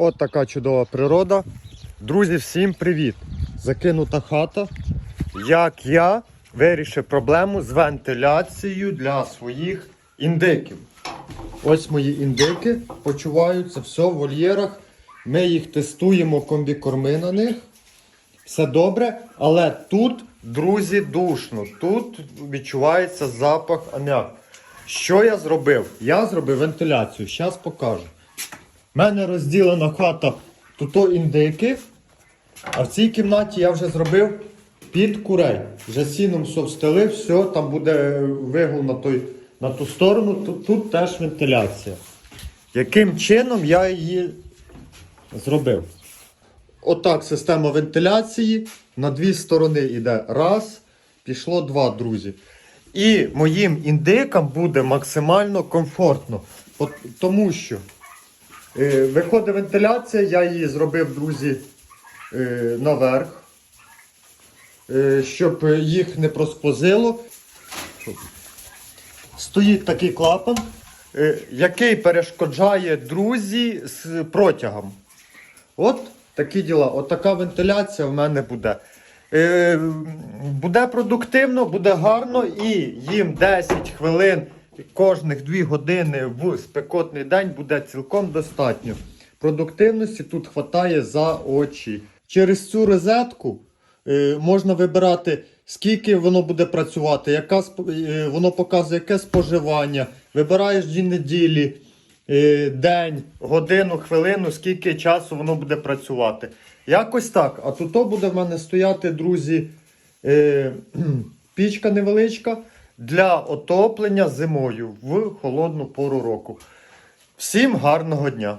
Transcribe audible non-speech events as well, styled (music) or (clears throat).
От така чудова природа. Друзі, всім привіт! Закинута хата. Як я вирішив проблему з вентиляцією для своїх індиків. Ось мої індики почуваються, все в вольєрах. Ми їх тестуємо, комбікорми на них. Все добре, але тут, друзі, душно. Тут відчувається запах аміаку. Що я зробив? Я зробив вентиляцію. Зараз покажу. У мене розділена хата тут індики, а в цій кімнаті я вже зробив під курей. Вже сіном все все, там буде вигул на, той, на ту сторону, тут, тут теж вентиляція. Яким чином я її зробив? Отак система вентиляції. На дві сторони йде раз, пішло два, друзі. І моїм індикам буде максимально комфортно. Тому що виходить вентиляція, я її зробив, друзі, е, наверх, е, щоб їх не просквозило. Стоїть такий клапан, е, який перешкоджає друзі з протягом. От такі діла. От така вентиляція в мене буде. Е, буде продуктивно, буде гарно і їм 10 хвилин кожних 2 години в спекотний день буде цілком достатньо. Продуктивності тут вистачає за очі. Через цю розетку е, можна вибирати, скільки воно буде працювати, яка, е, воно показує, яке споживання. Вибираєш дві неділі е, день, годину, хвилину, скільки часу воно буде працювати. Якось так. А тут буде в мене стояти, друзі, (clears throat) пічка невеличка для отоплення зимою в холодну пору року. Всім гарного дня!